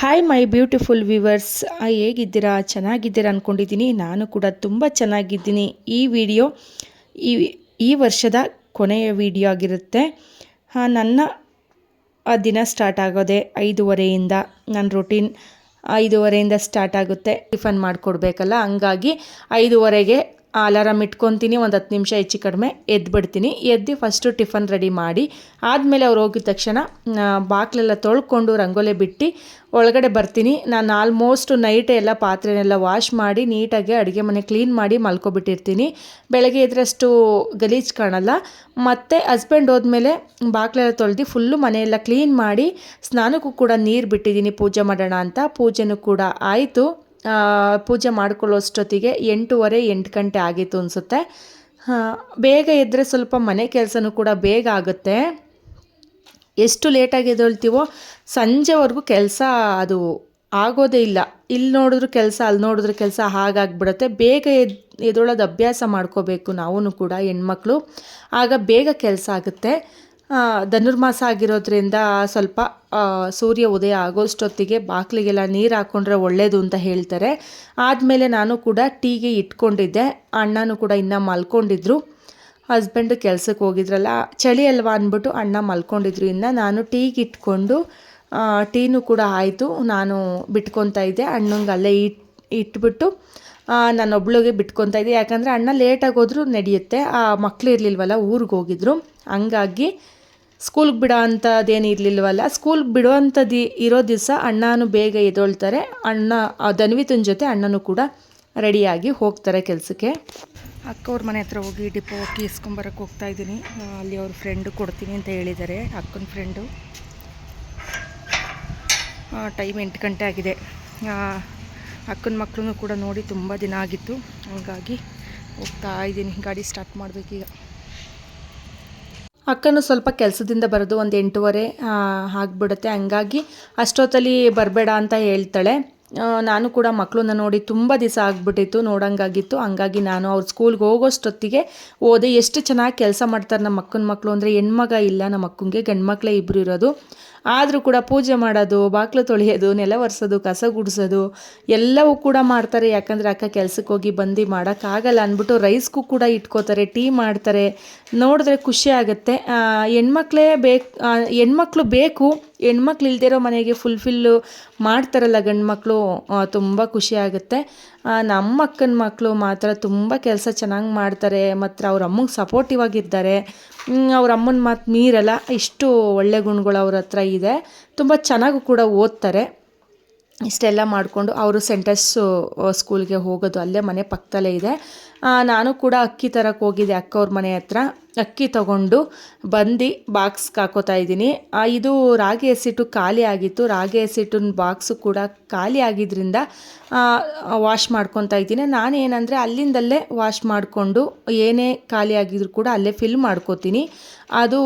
Hi my beautiful viewers ಹೇಗಿದ್ದೀರಾ? ಚೆನ್ನಾಗಿದ್ದೀರಾ ಅಂದ್ಕೊಂಡಿದ್ದೀನಿ ನಾನು ಕೂಡ ತುಂಬ ಚೆನ್ನಾಗಿದ್ದೀನಿ. ಈ ವಿಡಿಯೋ ಈ ಈ ವರ್ಷದ ಕೊನೆಯ ವಿಡಿಯೋ ಆಗಿರುತ್ತೆ. ನನ್ನ, ಆ, ದಿನ ಸ್ಟಾರ್ಟ್ ಆಗೋದೆ ಐದೂವರೆಯಿಂದ ನನ್ನ ರೊಟೀನ್ ಐದೂವರೆಯಿಂದ ಸ್ಟಾರ್ಟ್ ಆಗುತ್ತೆ. ಟಿಫನ್ ಮಾಡಿಕೊಡ್ಬೇಕಲ್ಲ, ಹಂಗಾಗಿ ಐದೂವರೆಗೆ ಅಲಾರಾಮ್ ಇಟ್ಕೊತೀನಿ, ಒಂದು ಹತ್ತು ನಿಮಿಷ ಹೆಚ್ಚು ಕಡಿಮೆ ಎದ್ಬಿಡ್ತೀನಿ. ಎದ್ದು ಫಸ್ಟು ಟಿಫನ್ ರೆಡಿ ಮಾಡಿ, ಆದಮೇಲೆ ಅವ್ರು ಹೋಗಿದ ತಕ್ಷಣ ಬಾಕ್ಲೆಲ್ಲ ತೊಳ್ಕೊಂಡು ರಂಗೋಲೆ ಬಿಟ್ಟು ಒಳಗಡೆ ಬರ್ತೀನಿ. ನಾನು ಆಲ್ಮೋಸ್ಟ್ ನೈಟ್ ಎಲ್ಲ ಪಾತ್ರೆನೆಲ್ಲ ವಾಶ್ ಮಾಡಿ, ನೀಟಾಗಿ ಅಡುಗೆ ಮನೆ ಕ್ಲೀನ್ ಮಾಡಿ ಮಲ್ಕೊಬಿಟ್ಟಿರ್ತೀನಿ. ಬೆಳಗ್ಗೆ ಇದ್ರಷ್ಟು ಗಲೀಜು ಕಾಣಲ್ಲ. ಮತ್ತು ಹಸ್ಬೆಂಡ್ ಹೋದ್ಮೇಲೆ ಬಾಕ್ಲೆಲ್ಲ ತೊಳೆದು ಫುಲ್ಲು ಮನೆಯೆಲ್ಲ ಕ್ಲೀನ್ ಮಾಡಿ, ಸ್ನಾನಕ್ಕೂ ಕೂಡ ನೀರು ಬಿಟ್ಟಿದ್ದೀನಿ, ಪೂಜೆ ಮಾಡೋಣ ಅಂತ. ಪೂಜೆನೂ ಕೂಡ ಆಯಿತು. ಪೂಜೆ ಮಾಡ್ಕೊಳ್ಳೋಷ್ಟೊತ್ತಿಗೆ ಎಂಟೂವರೆ, ಎಂಟು ಗಂಟೆ ಆಗಿತ್ತು ಅನಿಸುತ್ತೆ. ಬೇಗ ಎದ್ದರೆ ಸ್ವಲ್ಪ ಮನೆ ಕೆಲಸನೂ ಕೂಡ ಬೇಗ ಆಗುತ್ತೆ. ಎಷ್ಟು ಲೇಟಾಗಿ ಎದ್ದೇಳ್ತೀವೋ ಸಂಜೆವರೆಗೂ ಕೆಲಸ ಅದು ಆಗೋದೇ ಇಲ್ಲ. ಇಲ್ಲಿ ನೋಡಿದ್ರು ಕೆಲಸ ಅಲ್ಲಿ ನೋಡಿದ್ರು ಕೆಲಸ ಹಾಗಾಗ್ಬಿಡುತ್ತೆ. ಬೇಗ ಎದ್ ಎದೊಳೋದು ಅಭ್ಯಾಸ ಮಾಡ್ಕೋಬೇಕು ನಾವೂ ಕೂಡ ಹೆಣ್ಮಕ್ಳು. ಆಗ ಬೇಗ ಕೆಲಸ ಆಗುತ್ತೆ. ಧನುರ್ಮಾಸ ಆಗಿರೋದ್ರಿಂದ ಸ್ವಲ್ಪ ಸೂರ್ಯ ಉದಯ ಆಗೋಷ್ಟೊತ್ತಿಗೆ ಬಾಗಿಲಿಗೆಲ್ಲ ನೀರು ಹಾಕ್ಕೊಂಡ್ರೆ ಒಳ್ಳೆಯದು ಅಂತ ಹೇಳ್ತಾರೆ. ಆದಮೇಲೆ ನಾನು ಕೂಡ ಟೀಗೆ ಇಟ್ಕೊಂಡಿದ್ದೆ. ಅಣ್ಣನೂ ಕೂಡ ಇನ್ನೂ ಮಲ್ಕೊಂಡಿದ್ರು. ಹಸ್ಬೆಂಡು ಕೆಲಸಕ್ಕೆ ಹೋಗಿದ್ರಲ್ಲ, ಚಳಿ ಅಲ್ವಾ ಅಂದ್ಬಿಟ್ಟು ಅಣ್ಣ ಮಲ್ಕೊಂಡಿದ್ರು. ಇನ್ನು ನಾನು ಟೀಗೆ ಇಟ್ಕೊಂಡು ಟೀನೂ ಕೂಡ ಆಯಿತು. ನಾನು ಬಿಟ್ಕೊತಾ ಇದ್ದೆ. ಅಣ್ಣಂಗೆ ಅಲ್ಲೇ ಇಟ್, ಇಟ್ಬಿಟ್ಟು ನಾನೊಬ್ಳಿಗೆ ಬಿಟ್ಕೊತಾ ಇದ್ದೆ. ಯಾಕಂದರೆ ಅಣ್ಣ ಲೇಟಾಗಿ ಹೋದರೂ ನಡೆಯುತ್ತೆ. ಆ ಮಕ್ಕಳು ಇರಲಿಲ್ವಲ್ಲ, ಊರಿಗೆ ಹೋಗಿದ್ರು. ಹಂಗಾಗಿ ಸ್ಕೂಲ್ಗೆ ಬಿಡೋ ಅಂಥದ್ದೇನು ಇರಲಿಲ್ವಲ್ಲ ಸ್ಕೂಲ್ ಬಿಡುವಂಥದ್ದು ಇರೋ ದಿವಸ ಅಣ್ಣನೂ ಬೇಗ ಎದ್ದೊಳ್ತಾರೆ. ಅಣ್ಣ ಧನ್ವಿತನ ಜೊತೆ ಅಣ್ಣನೂ ಕೂಡ ರೆಡಿಯಾಗಿ ಹೋಗ್ತಾರೆ ಕೆಲಸಕ್ಕೆ. ಅಕ್ಕವ್ರ ಮನೆ ಹತ್ರ ಹೋಗಿ ಡಿಪೋ ಹೋಗಿ ಇಸ್ಕೊಂಬರಕ್ಕೆ ಹೋಗ್ತಾ ಇದ್ದೀನಿ. ಅಲ್ಲಿ ಅವ್ರ ಫ್ರೆಂಡು ಕೊಡ್ತೀನಿ ಅಂತ ಹೇಳಿದ್ದಾರೆ ಅಕ್ಕನ ಫ್ರೆಂಡು. ಟೈಮ್ ಎಂಟು ಗಂಟೆ ಆಗಿದೆ. ಅಕ್ಕನ ಮಕ್ಕಳನ್ನು ಕೂಡ ನೋಡಿ ತುಂಬ ದಿನ ಆಗಿತ್ತು. ಹಾಗಾಗಿ ಹೋಗ್ತಾ ಇದ್ದೀನಿ, ಗಾಡಿ ಸ್ಟಾರ್ಟ್ ಮಾಡಬೇಕೀಗ. ಅಕ್ಕನು ಸ್ವಲ್ಪ ಕೆಲಸದಿಂದ ಬರೋದು ಒಂದು ಎಂಟೂವರೆ ಆಗಿಬಿಡುತ್ತೆ. ಹಂಗಾಗಿ ಅಷ್ಟೊತ್ತಲ್ಲಿ ಬರಬೇಡ ಅಂತ ಹೇಳ್ತಾಳೆ. ನಾನು ಕೂಡ ಮಕ್ಕಳನ್ನ ನೋಡಿ ತುಂಬ ದಿವಸ ಆಗಿಬಿಟ್ಟಿತ್ತು, ನೋಡಂಗಾಗಿತ್ತು. ಹಂಗಾಗಿ ನಾನು ಅವ್ರ ಸ್ಕೂಲ್ಗೆ ಹೋಗೋಷ್ಟೊತ್ತಿಗೆ ಓದೆ ಎಷ್ಟು ಚೆನ್ನಾಗಿ ಕೆಲಸ ಮಾಡ್ತಾರೆ ನಮ್ಮ ಅಕ್ಕನ ಮಕ್ಕಳು ಅಂದರೆ, ಹೆಣ್ಮಗ ಇಲ್ಲ ನಮ್ಮ ಅಕ್ಕಂಗೆ ಗಂಡು ಮಕ್ಕಳೇ ಇಬ್ಬರು ಇರೋದು. ಆದರೂ ಕೂಡ ಪೂಜೆ ಮಾಡೋದು ಬಾಗಿಲು ತೊಳೆಯೋದು, ನೆಲ ಒರೆಸೋದು, ಕಸ ಗುಡಿಸೋದು, ಎಲ್ಲವೂ ಕೂಡ ಮಾಡ್ತಾರೆ. ಯಾಕಂದರೆ ಅಕ್ಕ ಕೆಲಸಕ್ಕೆ ಹೋಗಿ ಬಂದು ಮಾಡೋಕ್ಕಾಗಲ್ಲ ಅಂದ್ಬಿಟ್ಟು ರೈಸ್ಗೂ ಕೂಡ ಇಟ್ಕೋತಾರೆ, ಟೀ ಮಾಡ್ತಾರೆ. ನೋಡಿದ್ರೆ ಖುಷಿ ಆಗುತ್ತೆ. ಹೆಣ್ಮಕ್ಳೇ ಬೇಕು ಹೆಣ್ಮಕ್ಳು ಬೇಕು ಹೆಣ್ಮಕ್ಳು ಇಲ್ದಿರೋ ಮನೆಗೆ ಫುಲ್ಫಿಲ್ಲು ಮಾಡ್ತಾರಲ್ಲ ಗಂಡು ಮಕ್ಕಳು ತುಂಬ ಖುಷಿ ಆಗುತ್ತೆ. ನಮ್ಮ ಅಕ್ಕನ ಮಕ್ಕಳು ಮಾತ್ರ ತುಂಬ ಕೆಲಸ ಚೆನ್ನಾಗಿ ಮಾಡ್ತಾರೆ ಮತ್ತು ಅವ್ರ ಅಮ್ಮಗೆ ಸಪೋರ್ಟಿವ್ ಆಗಿದ್ದಾರೆ ಅವ್ರ ಅಮ್ಮನ ಮಾತು ಮೀರಲ್ಲ, ಇಷ್ಟು ಒಳ್ಳೆ ಗುಣಗಳು ಅವ್ರ ಹತ್ರ ಇದೆ. ತುಂಬ ಚೆನ್ನಾಗೂ ಕೂಡ ಓದ್ತಾರೆ. ಇಷ್ಟೆಲ್ಲ ಮಾಡಿಕೊಂಡು ಅವರು ಸೆಂಟರ್ಸು ಸ್ಕೂಲ್ಗೆ ಹೋಗೋದು ಅಲ್ಲೇ ಮನೆ ಪಕ್ಕದಲ್ಲೇ ಇದೆ. ನಾನು ಕೂಡ ಅಕ್ಕಿ ತರಕ್ಕೆ ಹೋಗಿದ್ದೆ ಅಕ್ಕವ್ರ ಮನೆ ಹತ್ರ. ಅಕ್ಕಿ ತಗೊಂಡು ಬಂದು ಬಾಕ್ಸ್ಗೆ ಹಾಕೋತಾ ಇದ್ದೀನಿ. ಇದು ರಾಗಿ ಹಸಿಟ್ಟು ಖಾಲಿ ಆಗಿತ್ತು. ರಾಗಿ ಹಸಿಟ್ಟಿನ ಬಾಕ್ಸು ಕೂಡ ಖಾಲಿ ಆಗಿದ್ದರಿಂದ ವಾಶ್ ಮಾಡ್ಕೊತಾ ಇದ್ದೀನಿ. ನಾನೇನಂದರೆ ಅಲ್ಲಿಂದಲ್ಲೇ ವಾಶ್ ಮಾಡಿಕೊಂಡು ಏನೇ ಖಾಲಿ ಆಗಿದ್ರು ಕೂಡ ಅಲ್ಲೇ ಫಿಲ್ ಮಾಡ್ಕೋತೀನಿ. ಅದು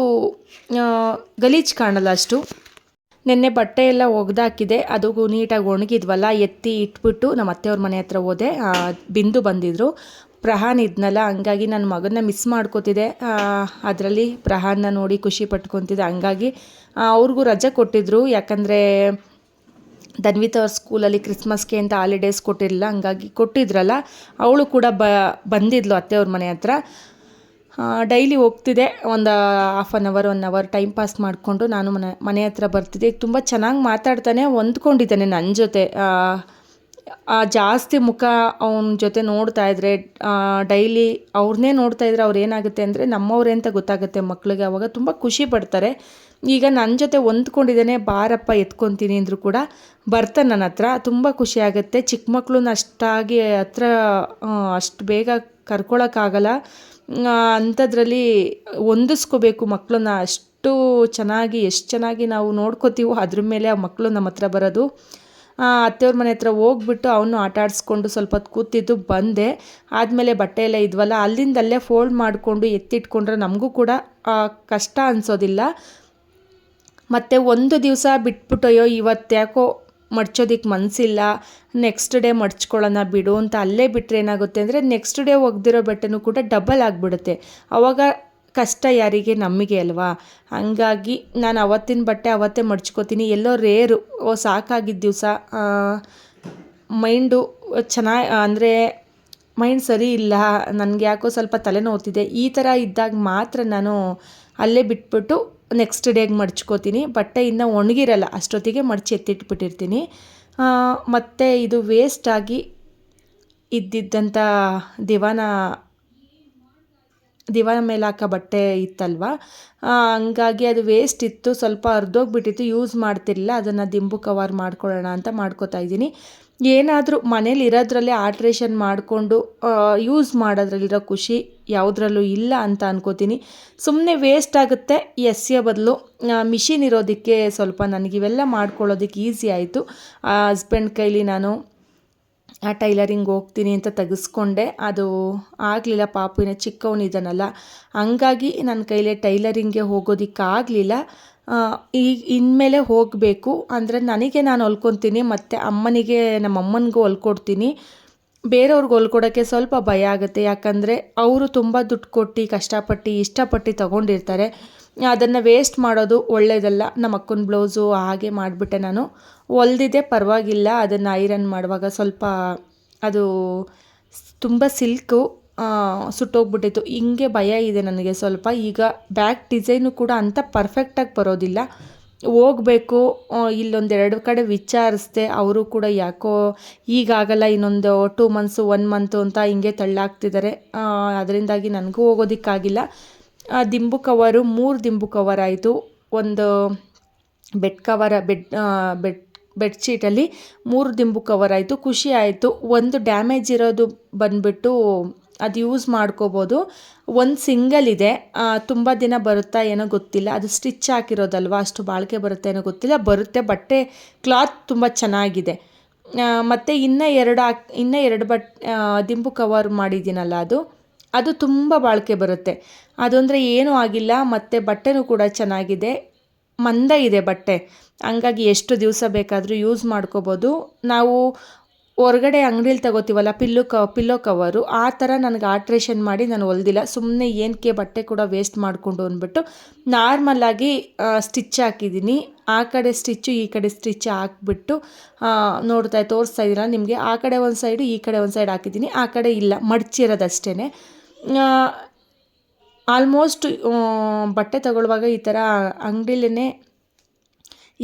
ಗಲೀಜು ಕಾಣಲ್ಲ ಅಷ್ಟು. ನಿನ್ನೆ ಬಟ್ಟೆ ಎಲ್ಲ ಒಗ್ದಾಕಿದೆ. ಅದು ನೀಟಾಗಿ ಒಣಗಿದ್ವಲ್ಲ, ಎತ್ತಿ ಇಟ್ಬಿಟ್ಟು ನಮ್ಮ ಅತ್ತೆಯವ್ರ ಮನೆ ಹತ್ರ ಹೋದೆ. ಬಿಂದು ಬಂದಿದ್ರು. ಪ್ರಹಾನ್ ಇದ್ನಲ್ಲ, ಹಂಗಾಗಿ ನನ್ನ ಮಗನ್ನ ಮಿಸ್ ಮಾಡ್ಕೋತಿದ್ದೆ ಅದರಲ್ಲಿ ಪ್ರಹಾನ್ನ ನೋಡಿ ಖುಷಿ ಪಟ್ಕೊತಿದ್ದೆ. ಹಂಗಾಗಿ ಅವ್ರಿಗೂ ರಜೆ ಕೊಟ್ಟಿದ್ರು. ಯಾಕಂದರೆ ಧನ್ವಿತ ಅವ್ರ ಸ್ಕೂಲಲ್ಲಿ ಕ್ರಿಸ್ಮಸ್ಗೆ ಅಂತ ಹಾಲಿಡೇಸ್ ಕೊಟ್ಟಿರಲಿಲ್ಲ. ಹಂಗಾಗಿ ಕೊಟ್ಟಿದ್ರಲ್ಲ. ಅವಳು ಕೂಡ ಬ, ಬಂದಿದ್ಲು ಅತ್ತೆಯವ್ರ ಮನೆ ಹತ್ರ. ಡೈಲಿ ಹೋಗ್ತಿದ್ದೆ ಒಂದು half an hour one hour time pass ಮಾಡಿಕೊಂಡು ನಾನು ಮನೆ ಮನೆ ಹತ್ರ ಬರ್ತಿದ್ದೆ. ತುಂಬ ಚೆನ್ನಾಗಿ ಮಾತಾಡ್ತಾನೆ ಹೊಂದ್ಕೊಂಡಿದ್ದಾನೆ ನನ್ನ ಜೊತೆ. ಜಾಸ್ತಿ ಮುಖ ಅವನ ಜೊತೆ ನೋಡ್ತಾ ಇದ್ರೆ ಡೈಲಿ ಅವ್ರನ್ನೇ ನೋಡ್ತಾ ಇದ್ರೆ ಅವ್ರು ಏನಾಗುತ್ತೆ ಅಂದರೆ ನಮ್ಮವ್ರೆ ಅಂತ ಗೊತ್ತಾಗುತ್ತೆ ಮಕ್ಕಳಿಗೆ ಅವಾಗ ತುಂಬ ಖುಷಿ ಪಡ್ತಾರೆ. ಈಗ ನನ್ನ ಜೊತೆ ಹೊಂದ್ಕೊಂಡಿದ್ದಾನೆ ಬಾರಪ್ಪ ಎತ್ಕೊತೀನಿ ಅಂದರೂ ಕೂಡ ಬರ್ತಾನೆ ನನ್ನ ಹತ್ರ ತುಂಬ ಖುಷಿ ಆಗುತ್ತೆ. ಚಿಕ್ಕ ಮಕ್ಕಳನ್ನ ಅಷ್ಟಾಗಿ ಹತ್ರ ಅಷ್ಟು ಬೇಗ ಕರ್ಕೊಳಕ್ಕಾಗಲ್ಲ ಆ, ಅಂಥದ್ರಲ್ಲಿ ಹೊಂದಿಸ್ಕೋಬೇಕು ಮಕ್ಕಳನ್ನ ಅಷ್ಟು ಚೆನ್ನಾಗಿ, ಎಷ್ಟು ಚೆನ್ನಾಗಿ ನಾವು ನೋಡ್ಕೋತೀವೋ ಅದ್ರ ಮೇಲೆ ಆ ಮಕ್ಕಳು ನಮ್ಮ ಹತ್ರ ಬರೋದು. ಅತ್ತೆಯವ್ರ ಮನೆ ಹತ್ರ ಹೋಗ್ಬಿಟ್ಟು ಅವನು ಆಟ ಆಡಿಸ್ಕೊಂಡು ಸ್ವಲ್ಪ ಹೊತ್ತು ಕೂತಿದ್ದು ಬಂದೆ. ಆದಮೇಲೆ ಬಟ್ಟೆ ಎಲ್ಲ ಇದ್ವಲ್ಲ, ಅಲ್ಲಿಂದಲ್ಲೇ ಫೋಲ್ಡ್ ಮಾಡಿಕೊಂಡು ಎತ್ತಿಟ್ಕೊಂಡ್ರೆ ನಮಗೂ ಕೂಡ ಕಷ್ಟ ಅನಿಸೋದಿಲ್ಲ. ಮತ್ತು ಒಂದು ದಿವಸ ಬಿಟ್ಬಿಟ್ಟು ಅಯ್ಯೋ ಇವತ್ತು ಯಾಕೋ ಮಡ್ಚೋದಿಕ್ಕೆ ಮನಸ್ಸಿಲ್ಲ ನೆಕ್ಸ್ಟ್ ಡೇ ಮಡ್ಚ್ಕೊಳ್ಳೋಣ ಬಿಡು ಅಂತ ಅಲ್ಲೇ ಬಿಟ್ಟರೆ ಏನಾಗುತ್ತೆ ಅಂದರೆ ನೆಕ್ಸ್ಟ್ ಡೇ ಒಗ್ದಿರೋ ಬಟ್ಟೆನೂ ಕೂಡ ಡಬಲ್ ಆಗಿಬಿಡುತ್ತೆ. ಆವಾಗ ಕಷ್ಟ ಯಾರಿಗೆ? ನಮಗೆ ಅಲ್ವಾ? ಹಂಗಾಗಿ ನಾನು ಅವತ್ತಿನ ಬಟ್ಟೆ ಅವತ್ತೇ ಮಡ್ಚ್ಕೋತೀನಿ. ಎಲ್ಲೋ ರೇರು ಓ ಸಾಕಾಗಿದ್ದ ದಿವಸ ಮೈಂಡು ಚೆನ್ನಾಗಿ, ಅಂದರೆ ಮೈಂಡ್ ಸರಿ ಇಲ್ಲ. ನನಗೆ ಯಾಕೋ ಸ್ವಲ್ಪ ತಲೆನೋವ್ತಿದೆ. ಈ ಥರ ಇದ್ದಾಗ ಮಾತ್ರ ನಾನು ಅಲ್ಲೇ ಬಿಟ್ಬಿಟ್ಟು ನೆಕ್ಸ್ಟ್ ಡೇಗೆ ಮಡ್ಚ್ಕೋತೀನಿ. ಬಟ್ಟೆ ಇನ್ನೂ ಒಣಗಿರಲ್ಲ, ಅಷ್ಟೊತ್ತಿಗೆ ಮಡ್ಚಿ ಎತ್ತಿಟ್ಬಿಟ್ಟಿರ್ತೀನಿ. ಮತ್ತು ಇದು ವೇಸ್ಟಾಗಿ ಇದ್ದಿದ್ದಂಥ ದಿವಾನ ದಿವಾನ ಮೇಲೆ ಹಾಕೋ ಬಟ್ಟೆ ಇತ್ತಲ್ವ? ಹಂಗಾಗಿ ಅದು ವೇಸ್ಟ್ ಇತ್ತು. ಸ್ವಲ್ಪ ಹರಿದೋಗ್ಬಿಟ್ಟಿತ್ತು. ಯೂಸ್ ಮಾಡ್ತಿರಲಿಲ್ಲ. ಅದನ್ನು ದಿಂಬು ಕವರ್ ಮಾಡ್ಕೊಳ್ಳೋಣ ಅಂತ ಮಾಡ್ಕೋತಾ ಇದ್ದೀನಿ. ಏನಾದರೂ ಮನೇಲಿ ಇರೋದ್ರಲ್ಲೇ ಆಲ್ಟ್ರೇಷನ್ ಮಾಡಿಕೊಂಡು ಯೂಸ್ ಮಾಡೋದ್ರಲ್ಲಿರೋ ಖುಷಿ ಯಾವುದ್ರಲ್ಲೂ ಇಲ್ಲ ಅಂತ ಅನ್ಕೋತೀನಿ. ಸುಮ್ಮನೆ ವೇಸ್ಟ್ ಆಗುತ್ತೆ, ಎಸ್ಸಿಯ ಬದಲು ಮಿಷಿನ್ ಇರೋದಕ್ಕೆ ಸ್ವಲ್ಪ ನನಗೆ ಇವೆಲ್ಲ ಮಾಡ್ಕೊಳ್ಳೋದಕ್ಕೆ ಈಸಿ ಆಯಿತು. ಹಸ್ಬೆಂಡ್ ಕೈಲಿ ನಾನು, ಆ ಟೈಲರಿಂಗ್ ಹೋಗ್ತೀನಿ ಅಂತ ತೆಗೆಸ್ಕೊಂಡೆ. ಅದು ಆಗಲಿಲ್ಲ, ಪಾಪುವಿನ ಚಿಕ್ಕವನಿದ್ದಾನಲ್ಲ. ಹಂಗಾಗಿ ನನ್ನ ಕೈಲೇ ಟೈಲರಿಂಗ್ಗೆ ಹೋಗೋದಕ್ಕಾಗಲಿಲ್ಲ ಈಗ ಇನ್ಮೇಲೆ ಹೋಗಬೇಕು. ಅಂದರೆ ನನಗೆ ನಾನು ಹೊಲ್ಕೊತೀನಿ, ಮತ್ತು ಅಮ್ಮನಿಗೆ ನಮ್ಮ ಅಮ್ಮನಿಗೂ ಹೊಲ್ಕೊಡ್ತೀನಿ. ಬೇರೆಯವ್ರಿಗೆ ಹೊಲ್ಕೊಡೋಕ್ಕೆ ಸ್ವಲ್ಪ ಭಯ ಆಗುತ್ತೆ. ಯಾಕಂದರೆ ಅವರು ತುಂಬ ದುಡ್ಡು ಕೊಟ್ಟು ಕಷ್ಟಪಟ್ಟು, ಇಷ್ಟಪಟ್ಟು ತೊಗೊಂಡಿರ್ತಾರೆ. ಅದನ್ನು ವೇಸ್ಟ್ ಮಾಡೋದು ಒಳ್ಳೆಯದಲ್ಲ ನಮ್ಮ ಅಕ್ಕನ ಬ್ಲೌಸು ಹಾಗೆ ಮಾಡಿಬಿಟ್ಟೆ ನಾನು. ಹೊಲ್ದಿದ್ದೆ ಪರವಾಗಿಲ್ಲ. ಅದನ್ನು ಐರನ್ ಮಾಡುವಾಗ ಸ್ವಲ್ಪ ಅದು ತುಂಬ ಸಿಲ್ಕು ಸುಟ್ಟೋಗ್ಬಿಟ್ಟಿತ್ತು. ಹಿಂಗೆ ಭಯ ಇದೆ ನನಗೆ ಸ್ವಲ್ಪ. ಈಗ ಬ್ಯಾಕ್ ಡಿಸೈನು ಕೂಡ ಅಂಥ ಪರ್ಫೆಕ್ಟಾಗಿ ಬರೋದಿಲ್ಲ. ಹೋಗಬೇಕು ಇಲ್ಲೊಂದೆರಡು ಕಡೆ ವಿಚಾರಿಸ್ದೆ. ಅವರು ಕೂಡ ಯಾಕೋ ಈಗಾಗಲ್ಲ ಇನ್ನೊಂದು ಟೂ ಮಂತ್ಸು ಒನ್ ಮಂತು ಅಂತ ಹಿಂಗೆ ತಳ್ಳಾಕ್ತಿದ್ದಾರೆ. ಅದರಿಂದಾಗಿ ನನಗೂ ಹೋಗೋದಕ್ಕಾಗಿಲ್ಲ. ದಿಂಬು ಕವರು, ಮೂರು ದಿಂಬು ಕವರ್ ಆಯಿತು ಒಂದು ಬೆಡ್ ಕವರ, ಬೆಡ್ ಬೆಡ್ ಬೆಡ್ಶೀಟಲ್ಲಿ ಮೂರು ದಿಂಬು ಕವರ್ ಆಯಿತು ಖುಷಿ ಆಯಿತು. ಒಂದು ಡ್ಯಾಮೇಜ್ ಇರೋದು ಬಂದುಬಿಟ್ಟು ಅದು ಯೂಸ್ ಮಾಡ್ಕೋಬೋದು. ಒಂದು ಸಿಂಗಲ್ ಇದೆ. ತುಂಬ ದಿನ ಬರುತ್ತಾ ಏನೋ ಗೊತ್ತಿಲ್ಲ. ಅದು ಸ್ಟಿಚ್ ಹಾಕಿರೋದಲ್ವ? ಅಷ್ಟು ಬಾಳಿಕೆ ಬರುತ್ತೆ ಏನೋ ಗೊತ್ತಿಲ್ಲ. ಬರುತ್ತೆ, ಬಟ್ಟೆ ಕ್ಲಾತ್ ತುಂಬ ಚೆನ್ನಾಗಿದೆ. ಮತ್ತು ಇನ್ನೂ ಎರಡು ಹಾಕ್, ಇನ್ನೂ ಎರಡು ಬಟ್ ದಿಂಬು ಕವರ್ ಮಾಡಿದ್ದೀನಲ್ಲ ಅದು. ಅದು ತುಂಬ ಬಾಳಿಕೆ ಬರುತ್ತೆ. ಅದು ಅಂದರೆ ಏನೂ ಆಗಿಲ್ಲ. ಮತ್ತು ಬಟ್ಟೆನೂ ಕೂಡ ಚೆನ್ನಾಗಿದೆ. ಮಂದ ಇದೆ ಬಟ್ಟೆ. ಹಂಗಾಗಿ ಎಷ್ಟು ದಿವಸ ಬೇಕಾದರೂ ಯೂಸ್ ಮಾಡ್ಕೋಬೋದು. ನಾವು ಹೊರಗಡೆ ಅಂಗಡೀಲಿ ತಗೋತೀವಲ್ಲ, ಪಿಲ್ಲು ಕ ಪಿಲ್ಲೋ ಕವರು, ಆ ಥರ ನನಗೆ ಆಲ್ಟ್ರೇಷನ್ ಮಾಡಿ ನಾನು ಹೊಲ್ದಿಲ್ಲ. ಸುಮ್ಮನೆ ಏನಕ್ಕೆ ಬಟ್ಟೆ ಕೂಡ ವೇಸ್ಟ್ ಮಾಡಿಕೊಂಡು ಅಂದ್ಬಿಟ್ಟು ನಾರ್ಮಲಾಗಿ ಸ್ಟಿಚ್ ಹಾಕಿದ್ದೀನಿ. ಆ ಕಡೆ ಸ್ಟಿಚ್ಚು, ಈ ಕಡೆ ಸ್ಟಿಚ್ ಹಾಕ್ಬಿಟ್ಟು ನೋಡ್ತಾ ತೋರಿಸ್ತಾ ಇದ್ದೀರಾ ನಿಮಗೆ? ಆ ಕಡೆ ಒಂದು ಸೈಡು, ಈ ಕಡೆ ಒಂದು ಸೈಡ್ ಹಾಕಿದ್ದೀನಿ. ಆ ಕಡೆ ಇಲ್ಲ ಮಡ್ಚಿರೋದಷ್ಟೇ ಆಲ್ಮೋಸ್ಟ್ ಬಟ್ಟೆ ತಗೊಳ್ಳುವಾಗ ಈ ಥರ ಅಂಗಡಿಲೇ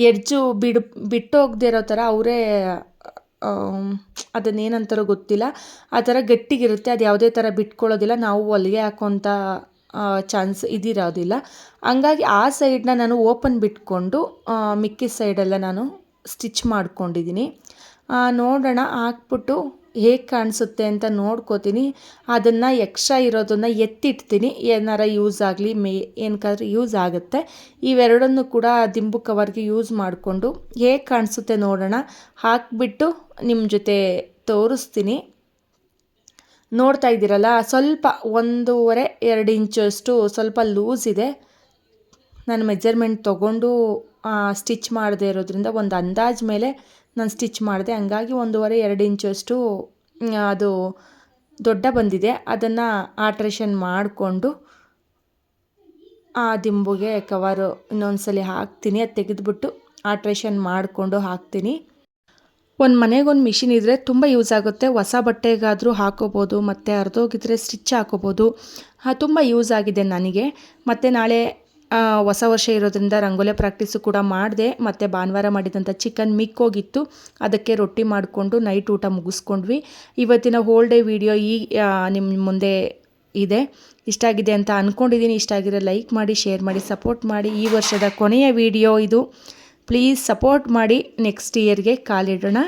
ಎಡ್ಜು ಬಿಡು ಬಿಟ್ಟು ಹೋಗದೇ ಇರೋ ಥರ ಅವರೇ ಅದನ್ನೇನಂತಾರೋ ಗೊತ್ತಿಲ್ಲ. ಆ ಥರ ಗಟ್ಟಿಗಿರುತ್ತೆ. ಅದು ಯಾವುದೇ ಥರ ಬಿಟ್ಕೊಳ್ಳೋದಿಲ್ಲ. ನಾವು ಹೊಲಿಗೆ ಹಾಕೋಂಥ ಚಾನ್ಸ್ ಇದಿರೋದಿಲ್ಲ. ಹಂಗಾಗಿ ಆ ಸೈಡನ್ನ ನಾನು ಓಪನ್ ಬಿಟ್ಕೊಂಡು ಮಿಕ್ಕಿದ ಸೈಡೆಲ್ಲ ನಾನು ಸ್ಟಿಚ್ ಮಾಡ್ಕೊಂಡಿದ್ದೀನಿ. ನೋಡೋಣ. ಹಾಕ್ಬಿಟ್ಟು ಹೇಗೆ ಕಾಣಿಸುತ್ತೆ ಅಂತ ನೋಡ್ಕೋತೀನಿ. ಅದನ್ನು ಎಕ್ಸ್ಟ್ರಾ ಇರೋದನ್ನು ಎತ್ತಿಡ್ತೀನಿ ಏನಾರ ಯೂಸ್ ಆಗಲಿ, ಮೇ ಏನಕ್ಕಾದ್ರೂ ಯೂಸ್ ಆಗುತ್ತೆ. ಇವೆರಡನ್ನು ಕೂಡ ದಿಂಬು ಕವರ್ಗೆ ಯೂಸ್ ಮಾಡಿಕೊಂಡು ಹೇಗೆ ಕಾಣಿಸುತ್ತೆ ನೋಡೋಣ. ಹಾಕಿಬಿಟ್ಟು ನಿಮ್ಮ ಜೊತೆ ತೋರಿಸ್ತೀನಿ. ನೋಡ್ತಾ ಇದ್ದೀರಲ್ಲ, ಸ್ವಲ್ಪ ಒಂದೂವರೆ, ಎರಡು ಇಂಚಷ್ಟು ಸ್ವಲ್ಪ ಲೂಸ್ ಇದೆ. ನಾನು ಮೆಜರ್ಮೆಂಟ್ ತೊಗೊಂಡು ಸ್ಟಿಚ್ ಮಾಡದೇ ಇರೋದ್ರಿಂದ ಒಂದು ಅಂದಾಜು ಮೇಲೆ ನಾನು ಸ್ಟಿಚ್ ಮಾಡಿದೆ. ಹಂಗಾಗಿ ಒಂದೂವರೆ, ಎರಡು ಇಂಚಷ್ಟು ಅದು ದೊಡ್ಡ ಬಂದಿದೆ. ಅದನ್ನು ಆಲ್ಟ್ರೇಷನ್ ಮಾಡಿಕೊಂಡು ಆ ದಿಂಬುಗೆ ಕವರು ಇನ್ನೊಂದು ಸಲ ಹಾಕ್ತೀನಿ. ಅದು ತೆಗೆದುಬಿಟ್ಟು ಆಲ್ಟ್ರೇಷನ್ ಮಾಡಿಕೊಂಡು ಹಾಕ್ತೀನಿ. ಒಂದು ಮನೆಗೊಂದು ಮಿಷಿನ್ ಇದ್ದರೆ ತುಂಬ ಯೂಸ್ ಆಗುತ್ತೆ. ಹೊಸ ಬಟ್ಟೆಗಾದರೂ ಹಾಕೋಬೋದು, ಮತ್ತು ಅರ್ಧೋಗಿದ್ರೆ ಸ್ಟಿಚ್ ಹಾಕೋಬೋದು. ತುಂಬ ಯೂಸ್ ಆಗಿದೆ ನನಗೆ. ಮತ್ತು ನಾಳೆ ಹೊಸ ವರ್ಷ ಇರೋದ್ರಿಂದ ರಂಗೋಲೆ ಪ್ರಾಕ್ಟೀಸು ಕೂಡ ಮಾಡಿದೆ, ಮತ್ತು ಭಾನುವಾರ ಮಾಡಿದಂಥ ಚಿಕನ್ ಮಿಕ್ಕೋಗಿತ್ತು ಅದಕ್ಕೆ ರೊಟ್ಟಿ ಮಾಡಿಕೊಂಡು ನೈಟ್ ಊಟ ಮುಗಿಸ್ಕೊಂಡ್ವಿ. ಇವತ್ತಿನ ಹೋಲ್ ಡೇ ವಿಡಿಯೋ ಈ ನಿಮ್ಮ ಮುಂದೆ ಇದೆ. ಇಷ್ಟ ಆಗಿದೆ ಅಂತ ಅಂದ್ಕೊಂಡಿದ್ದೀನಿ ಇಷ್ಟ ಆಗಿರೋ ಲೈಕ್ ಮಾಡಿ ಶೇರ್ ಮಾಡಿ ಸಪೋರ್ಟ್ ಮಾಡಿ. ಈ ವರ್ಷದ ಕೊನೆಯ ವಿಡಿಯೋ ಇದು. ಪ್ಲೀಸ್ ಸಪೋರ್ಟ್ ಮಾಡಿ. ನೆಕ್ಸ್ಟ್ ಇಯರ್ಗೆ ಕಾಲಿಡೋಣ.